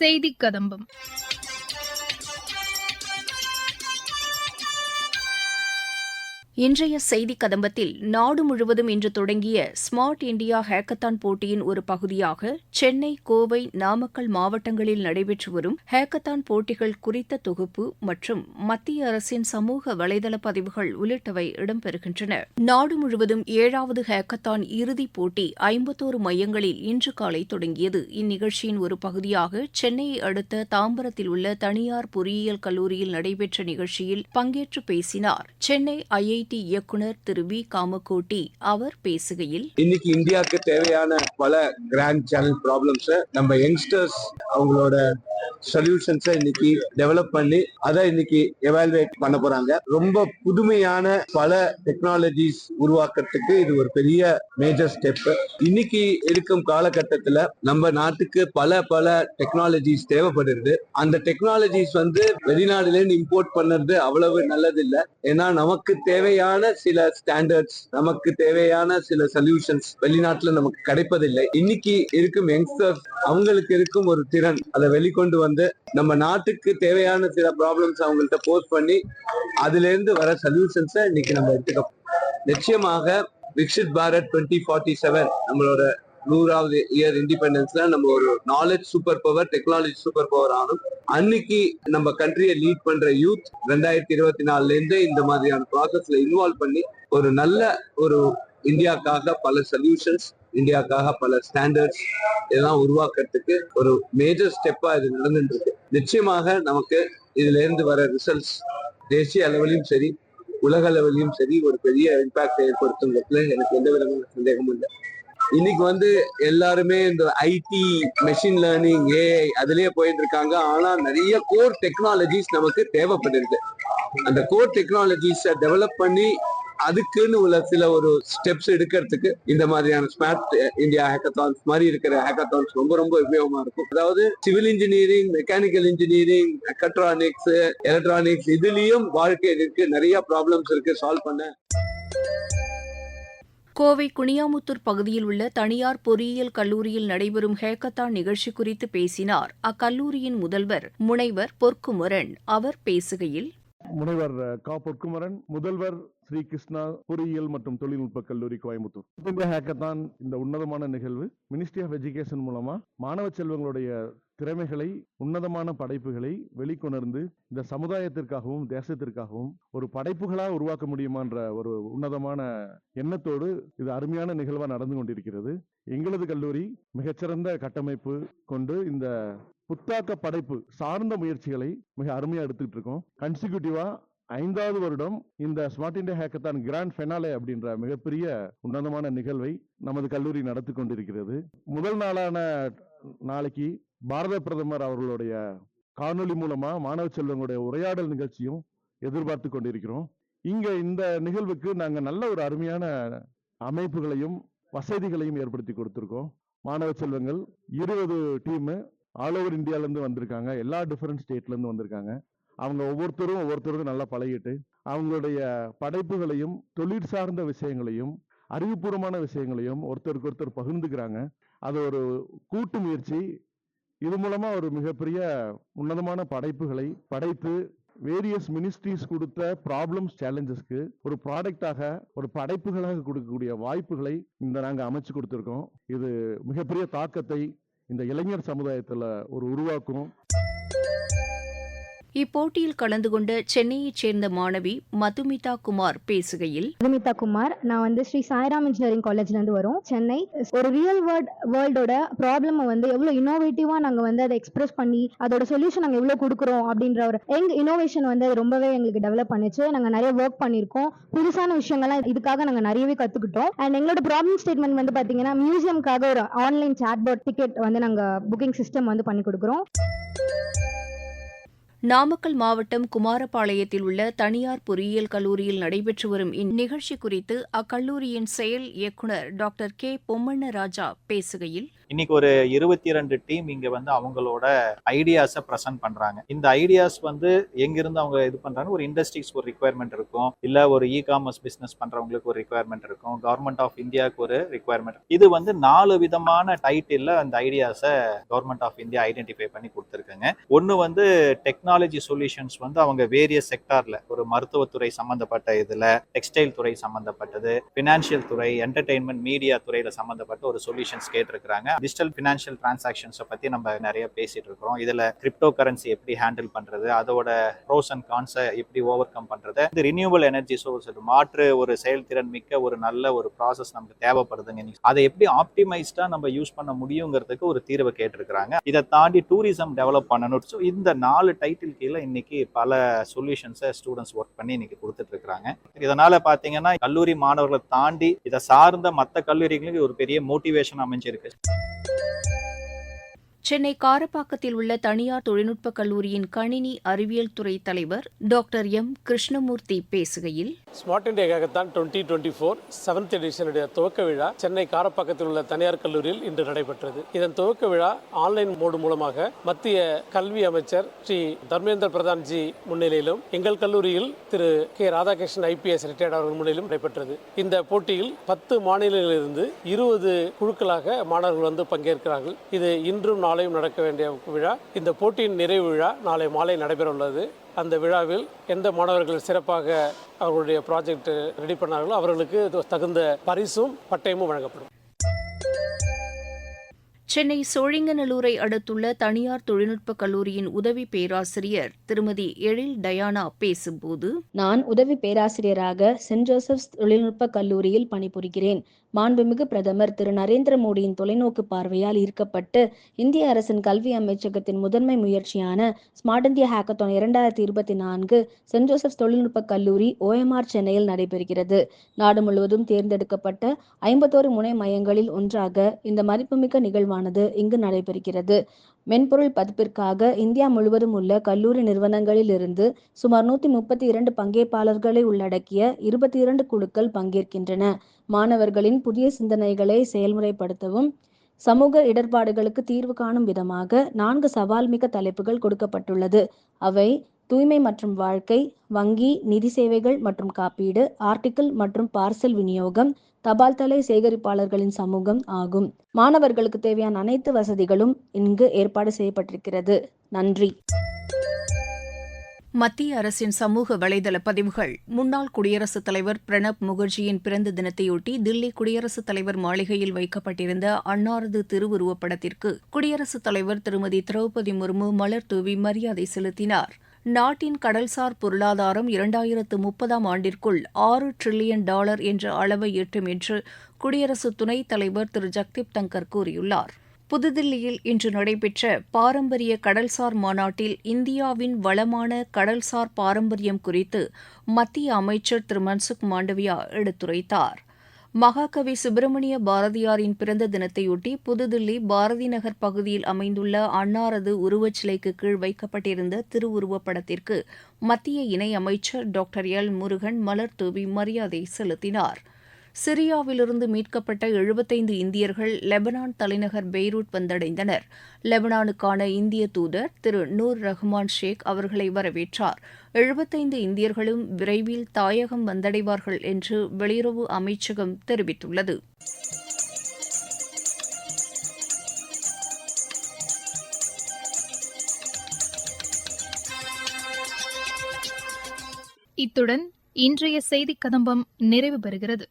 செய்தி கதம்பம். இன்றைய செய்தி கதம்பத்தில் நாடு முழுவதும் இன்று தொடங்கிய ஸ்மார்ட் இந்தியா ஹேக்கத்தான் போட்டியின் ஒரு பகுதியாக சென்னை கோவை நாமக்கல் மாவட்டங்களில் நடைபெற்று வரும் ஹேக்கத்தான் போட்டிகள் குறித்த தொகுப்பு மற்றும் மத்திய அரசின் சமூக வலைதள பதிவுகள் உள்ளிட்டவை இடம்பெறுகின்றன. நாடு முழுவதும் ஏழாவது ஹேக்கத்தான் இறுதிப் போட்டி ஐம்பத்தோரு மையங்களில் இன்று காலை தொடங்கியது. இந்நிகழ்ச்சியின் ஒரு பகுதியாக சென்னையை அடுத்த தாம்பரத்தில் உள்ள தனியார் பொறியியல் கல்லூரியில் நடைபெற்ற நிகழ்ச்சியில் பங்கேற்று பேசினார். சென்னை ஐஐடி இயக்குநர் திரு வி. காமக்கோட்டி அவர் பேசுகையில் இன்னைக்கு இந்தியாவுக்கு தேவையான பல கிராண்ட் சேனல் ப்ராப்ளம்ஸை நம்ம யங்ஸ்டர்ஸ் அவங்களோட சொல்யூஷன்ஸை இன்னைக்கு டெவலப் பண்ணி அதை இன்னைக்கு எவாலுவேட் பண்ண போறாங்க. ரொம்ப புதுமையான பல டெக்னாலஜிஸ் உருவாக்குறதுக்கு இது ஒரு பெரிய மேஜர் ஸ்டெப் இன்னைக்கு இருக்கும் காலகட்டத்துல நம்ம நாட்டுக்கு பல பல டெக்னாலஜிஸ் தேவைப்படுது. அந்த டெக்னாலஜிஸ் வந்து வெளிநாடுல இருந்து இம்போர்ட் பண்ணுறது அவ்வளவு நல்லது இல்லை ஏன்னா நமக்கு தேவை தேவையான சில ஸ்டாண்டர்ட்ஸ் நமக்கு தேவையான சில சொல்யூஷன்ஸ் வெளிநாட்டுல நமக்கு கிடைப்பதில்லை. இன்னைக்கு இருக்கும் யங்ஸ்டர்ஸ் அவங்களுக்கு இருக்கும் ஒரு திறன். அதை வெளிக்கொண்டு வந்து நம்ம நாட்டுக்கு தேவையான சில ப்ராப்ளம்ஸ் அவங்கள்ட்ட போஸ்ட் பண்ணி அதுல இருந்து வர சொல்யூஷன்ஸை இன்னைக்கு நம்ம எடுத்துக்கோம் நிச்சயமாக Viksit Bharat twenty forty seven நம்மளோட நூறாவது இயர் இண்டிபெண்டன்ஸ்ல நம்ம ஒரு knowledge super power technology super power ஆகும் அன்னைக்கு நம்ம கண்ட்ரியை லீட் பண்ற யூத் ரெண்டாயிரத்தி இருபத்தி நாலுல இருந்து இந்த மாதிரியான ப்ராசஸ்ல இன்வால்வ் பண்ணி ஒரு நல்ல ஒரு இந்தியாக்காக பல சொல்யூஷன்ஸ் இந்தியாக்காக பல ஸ்டாண்டர்ட்ஸ் இதெல்லாம் உருவாக்குறதுக்கு ஒரு மேஜர் ஸ்டெப்பா இது நடந்துட்டு இருக்கு நிச்சயமாக நமக்கு இதுல இருந்து வர ரிசல்ட்ஸ் தேசிய அளவிலும் சரி உலக அளவிலும் சரி ஒரு பெரிய இம்பாக்ட் ஏற்படுத்துங்கிறதுல எனக்கு எந்த விதமான சந்தேகமும் இல்லை. இன்னைக்கு வந்து எல்லாருமே இந்த ஐடி மெஷின் லேர்னிங் ஏஐ அதுலயே போயிட்டு இருக்காங்க. ஆனா நிறைய கோர் டெக்னாலஜிஸ் நமக்கு தேவைப்படுது. அந்த கோர் டெக்னாலஜிஸை டெவலப் பண்ணி அதுக்குன்னு உள்ள சில ஒரு ஸ்டெப்ஸ் எடுக்கிறதுக்கு இந்த மாதிரியான ஸ்மார்ட் இந்தியா ஹேக்கத்தான்ஸ் மாதிரி இருக்கிற ஹேக்கத்தான்ஸ் ரொம்ப ரொம்ப உபயோகமா இருக்கும். அதாவது civil engineering mechanical engineering mechatronics electronics இதுலயும் வாழ்க்கை இருக்கு. நிறைய ப்ராப்ளம்ஸ் இருக்கு. சால்வ் பண்ண கோவை குனியாமுத்தூர் பகுதியில் உள்ள தனியார் பொறியியல் கல்லூரியில் நடைபெறும் ஹேக்கத்தான் நிகழ்ச்சி குறித்து பேசினார். அக்கல்லூரியின் முதல்வர் முனைவர் பொற்குமரன். அவர் பேசுகையில் முனைவர் கா. பொற்குமரன் முதல்வர் ஸ்ரீ கிருஷ்ணா பொறியியல் மற்றும் தொழில்நுட்ப கல்லூரி கோயம்புத்தூர். இந்தியா ஹேக்கத்தான் இந்த உன்னதமான நிகழ்வு மினிஸ்ட்ரி ஆஃப் எஜுகேஷன் மூலமா மாணவ செல்வங்களுடைய திறமைகளை உன்னதமான படைப்புகளை வெளிக்கொணர்ந்து இந்த சமுதாயத்திற்காகவும் தேசத்திற்காகவும் ஒரு படைப்புகளாக உருவாக்க முடியுமான்ற ஒரு உன்னதமான எண்ணத்தோடு இது அருமையான நிகழ்வா நடந்து கொண்டிருக்கிறது. எங்களது கல்லூரி மிகச்சிறந்த கட்டமைப்பு கொண்டு இந்த புத்தாக்க படைப்பு சார்ந்த முயற்சிகளை மிக அருமையா எடுத்துக்கிட்டு இருக்கோம் கன்சிக்யூட்டிவா ஐந்தாவது வருடம் இந்த smart India hackathon grand finale அப்படின்ற மிகப்பெரிய உன்னதமான நிகழ்வை நமது கல்லூரி நடத்தி கொண்டிருக்கிறது. முதல் நாளான நாளைக்கு பாரத பிரதமர் அவர்களுடைய காணொளி மூலமா மாணவ செல்வங்களுடைய உரையாடல் நிகழ்ச்சியும் எதிர்பார்த்து கொண்டிருக்கிறோம். இங்க இந்த நிகழ்வுக்கு நாங்க நல்ல ஒரு அருமையான அமைப்புகளையும் வசதிகளையும் ஏற்படுத்தி கொடுத்திருக்கோம். மாணவ செல்வங்கள் இருபது டீம் ஆல் ஓவர் இந்தியால இருந்து வந்திருக்காங்க. எல்லா டிஃபரெண்ட் ஸ்டேட்ல இருந்து வந்திருக்காங்க. அவங்க ஒவ்வொருத்தரும் ஒவ்வொருத்தருக்கும் நல்லா பழகிட்டு அவங்களுடைய படைப்புகளையும் தொழில் சார்ந்த விஷயங்களையும் அறிவுபூர்வமான விஷயங்களையும் ஒருத்தருக்கு ஒருத்தர் பகிர்ந்துக்கிறாங்க. அது ஒரு கூட்டு முயற்சி. இது மூலமா ஒரு மிகப்பெரிய உன்னதமான படைப்புகளை படைத்து வேரியஸ் மினிஸ்ட்ரிஸ் கொடுத்த ப்ராப்ளம்ஸ் சேலஞ்சஸ்க்கு ஒரு ப்ராடக்டாக ஒரு படைப்புகளாக கொடுக்கக்கூடிய வாய்ப்புகளை இந்த நாங்கள் அமைச்சு கொடுத்துருக்கோம். இது மிகப்பெரிய தாக்கத்தை இந்த இளைஞர் சமுதாயத்தில் ஒரு உருவாக்கும். இப்போட்டியில் கலந்து கொண்ட சென்னையைச் சேர்ந்த மாணவி மதுமிதா குமார் பேசுகையில் மதுமிதா குமார் நான் வந்து ஸ்ரீ சாய்ராம் இன்ஜினியரிங் காலேஜ்ல இருந்து வரும். சென்னை ஒரு ரியல் வேர்ல்ட் வேர்ல்டோட ப்ராப்ளம் வந்து எவ்வளவு இன்னோவேட்டிவா நாங்க வந்து அதை எக்ஸ்பிரஸ் பண்ணி அதோட சொல்யூஷன் நாங்க எவ்வளவு கொடுக்குறோம் அப்படின்ற ஒரு எங்க இன்னோவேஷன் வந்து அது ரொம்பவே எங்களுக்கு டெவலப் பண்ணுச்சு. நாங்க நிறைய ஒர்க் பண்ணிருக்கோம் புதுசான விஷயங்கள்லாம் இதுக்காக நாங்க நிறையவே கத்துக்கிட்டோம். அண்ட் எங்களோட ப்ராப்ளம் ஸ்டேட்மெண்ட் வந்து பாத்தீங்கன்னா மியூசியம்காக ஒரு ஆன்லைன் சாட்போர்ட் டிக்கெட் வந்து நாங்க புக்கிங் சிஸ்டம் வந்து பண்ணி கொடுக்குறோம். நாமக்கல் மாவட்டம் குமாரபாளையத்தில் உள்ள தனியார் பொறியியல் கல்லூரியில் நடைபெற்று வரும் இந்நிகழ்ச்சி குறித்து அக்கல்லூரியின் செயல் இயக்குநர் டாக்டர் கே. பொம்மண்ண ராஜா பேசுகையில் இன்னைக்கு ஒரு இருபத்தி ரெண்டு டீம் இங்க வந்து அவங்களோட ஐடியாஸை ப்ரெசென்ட் பண்றாங்க. இந்த ஐடியாஸ் வந்து எங்கிருந்து அவங்க இது பண்றாங்க ஒரு இண்டஸ்ட்ரிஸ் ஒரு ரிக்குவயர்மெண்ட் இருக்கும். இல்ல ஒரு இ காமர்ஸ் பிசினஸ் பண்றவங்களுக்கு ஒரு ரிக்குவயர்மெண்ட் இருக்கும். கவர்மெண்ட் ஆஃப் இந்தியாவுக்கு ஒரு ரிக்குவயர்மெண்ட் இது வந்து நாலு விதமான டைட்டில் அந்த ஐடியாஸை கவர்மெண்ட் ஆஃப் இந்தியா ஐடென்டிஃபை பண்ணி கொடுத்துருக்காங்க. ஒன்று வந்து டெக்னாலஜி சொல்யூஷன்ஸ் வந்து அவங்க வேரியஸ் செக்டார்ல ஒரு மருத்துவத்துறை சம்பந்தப்பட்ட இதுல டெக்ஸ்டைல் துறை சம்பந்தப்பட்டது ஃபினான்ஷியல் துறை என்டர்டெயின்மெண்ட் மீடியா துறையில சம்பந்தப்பட்ட ஒரு சொல்யூஷன்ஸ் கேட்டிருக்கிறாங்க. டிஜிட்டல் ஃபினான்ஷியல் டிரான்சாக்ஷன்ஸை பத்தி நம்ம நிறைய பேசிட்டு இருக்கிறோம். இதுல கிரிப்டோ கரன்சி எப்படி ஹேண்டில் பண்றது அதோட ப்ரோஸ் அண்ட் கான்ஸை எப்படி ஓவர் கம் பண்றது இது ரினியூவல் எனர்ஜி சோர்ஸ் மாற்று ஒரு செயல்திறன் மிக்க ஒரு நல்ல ஒரு ப்ராசஸ் நமக்கு தேவைப்படுதுங்க. இன்னைக்கு. அதை எப்படி ஆப்டிமைஸ்டா நம்ம யூஸ் பண்ண முடியுங்கிறதுக்கு ஒரு தீர்வை கேட்டிருக்கிறாங்க. இதை தாண்டி டூரிசம் டெவலப் பண்ணணும். ஸோ இந்த நாலு டைட்டில் கீழே இன்னைக்கு பல சொல்யூஷன்ஸை ஸ்டூடெண்ட்ஸ் ஒர்க் பண்ணி இன்னைக்கு கொடுத்துட்டு இருக்கிறாங்க. இதனால பார்த்தீங்கன்னா கல்லூரி மாணவர்களை தாண்டி இதை சார்ந்த மற்ற கல்லூரிகளுக்கு ஒரு பெரிய மோட்டிவேஷன் அமைஞ்சிருக்கு. சென்னை காரப்பாக்கத்தில் உள்ள தனியார் தொழில்நுட்பக் கல்லூரியின் கணினி அறிவியல் துறை தலைவர் டாக்டர் எம். கிருஷ்ணமூர்த்தி பேசுகையில் smart India hackathon twenty twenty four seventh எடிஷனுடைய துவக்க விழா சென்னை காரப்பாக்கத்தில் உள்ள தனியார் கல்லூரியில் இன்று நடைபெற்றது. இதன் துவக்க விழா ஆன்லைன் மோடு மூலமாக மத்திய கல்வி அமைச்சர் ஸ்ரீ தர்மேந்திர பிரதான்ஜி முன்னிலையிலும் எங்கள் கல்லூரியில் Thiru K. Radhakrishnan IPS retired அவர்கள் முன்னிலையிலும் நடைபெற்றது. இந்த போட்டியில் பத்து மாநிலங்களிலிருந்து இருபது குழுக்களாக மாணவர்கள் வந்து பங்கேற்கிறார்கள். இது இன்றும் நாளையும் நடக்க வேண்டிய விழா. இந்த போட்டியின் நிறைவு விழா நாளை மாலை நடைபெற உள்ளது அந்த விழாவில் எந்த மாணவர்கள் சிறப்பாக அவர்களுடைய ப்ராஜெக்ட் ரெடி பண்ணார்களோ அவர்களுக்கு தகுந்த பரிசும் பட்டயமும் வழங்கப்படும். சென்னை சோழிங்கநல்லூரை அடுத்துள்ள தனியார் தொழில்நுட்பக் கல்லூரியின் உதவி பேராசிரியர் திருமதி எழில் டயானா பேசும்போது நான் உதவி பேராசிரியராக சென்ட் ஜோசப்ஸ் தொழில்நுட்ப கல்லூரியில் பணிபுரிகிறேன். மாண்புமிகு பிரதமர் திரு. நரேந்திர மோடியின் தொலைநோக்கு பார்வையால் ஈர்க்கப்பட்டு இந்திய அரசின் கல்வி அமைச்சகத்தின் முதன்மை முயற்சியான ஸ்மார்ட் இந்தியா ஹேக்கத்தான் இரண்டாயிரத்தி இருபத்தி நான்கு சென்ட் ஜோசப்ஸ் தொழில்நுட்ப கல்லூரி ஓஎம்ஆர் சென்னையில் நடைபெறுகிறது. நாடு முழுவதும் தேர்ந்தெடுக்கப்பட்ட ஐம்பத்தோரு முனை மையங்களில் ஒன்றாக இந்த மதிப்புமிக்க நிகழ்வானது இங்கு நடைபெறுகிறது. மென்பொருள் பதிப்பிற்காக இந்தியா முழுவதும் உள்ள கல்லூரி நிறுவனங்களில் இருந்து சுமார் நூத்தி முப்பத்தி இரண்டு பங்கேற்பாளர்களை உள்ளடக்கிய இருபத்தி இரண்டு குழுக்கள் பங்கேற்கின்றன. மாணவர்களின் புதிய சிந்தனைகளை செயல்முறைப்படுத்தவும் சமூக இடர்பாடுகளுக்கு தீர்வு காணும் விதமாக நான்கு சவால்மிக்க தலைப்புகள் கொடுக்கப்பட்டுள்ளது. அவை தூய்மை மற்றும் வாழ்க்கை வங்கி நிதி சேவைகள் மற்றும் காப்பீடு ஆர்டிக்கிள் மற்றும் பார்சல் விநியோகம் தபால் தலை சேகரிப்பாளர்களின் சமூகம் ஆகும். மாணவர்களுக்கு தேவையான அனைத்து வசதிகளும் இங்கு ஏற்பாடு செய்யப்பட்டிருக்கிறது. நன்றி. மத்திய அரசின் சமூக வலைதள பதிவுகள். முன்னாள் குடியரசுத் தலைவர் பிரணப் முகர்ஜியின் பிறந்த தினத்தையொட்டி தில்லி குடியரசுத் தலைவர் மாளிகையில் வைக்கப்பட்டிருந்த அன்னாரது திருவுருவப் படத்திற்கு குடியரசுத் தலைவர் திருமதி திரௌபதி முர்மு மலர் தூவி மரியாதை செலுத்தினார். நாட்டின் கடல்சார் பொருளாதாரம் இரண்டாயிரத்து முப்பதாம் ஆண்டிற்குள் ஆறு டிரில்லியன் டாலர் என்ற அளவை எட்டும் என்று குடியரசு துணைத் தலைவர் திரு. ஜக்தீப் தங்கர் கூறியுள்ளார். புதுதில்லியில் இன்று நடைபெற்ற பாரம்பரிய கடல்சார் மாநாட்டில் இந்தியாவின் வளமான கடல்சார் பாரம்பரியம் குறித்து மத்திய அமைச்சர் திரு. மன்சுக் மாண்டவியா எடுத்துரைத்தார். மகாகவி சுப்பிரமணிய பாரதியாரின் பிறந்த தினத்தையொட்டி புதுதில்லி பாரதி நகர் பகுதியில் அமைந்துள்ள அன்னாரது உருவச்சிலைக்கு கீழ் வைக்கப்பட்டிருந்த திருவுருவப் படத்திற்கு மத்திய இணையமைச்சர் டாக்டர் எல் முருகன் மலர் தூவி மரியாதை செலுத்தினார். சிரியாவிலிருந்து மீட்கப்பட்ட எழுபத்தைந்து இந்தியர்கள் லெபனான் தலைநகர் பெய்ரூட் வந்தடைந்தனர். லெபனானுக்கான இந்திய தூதர் திரு நூர் ரஹ்மான் ஷேக் அவர்களை வரவேற்றார். எழுபத்தைந்து இந்தியர்களும் விரைவில் தாயகம் வந்தடைவார்கள் என்று வெளியுறவு அமைச்சகம் தெரிவித்துள்ளது. இத்துடன் இன்றைய செய்திக் கதம்பம் நிறைவு பெறுகிறது.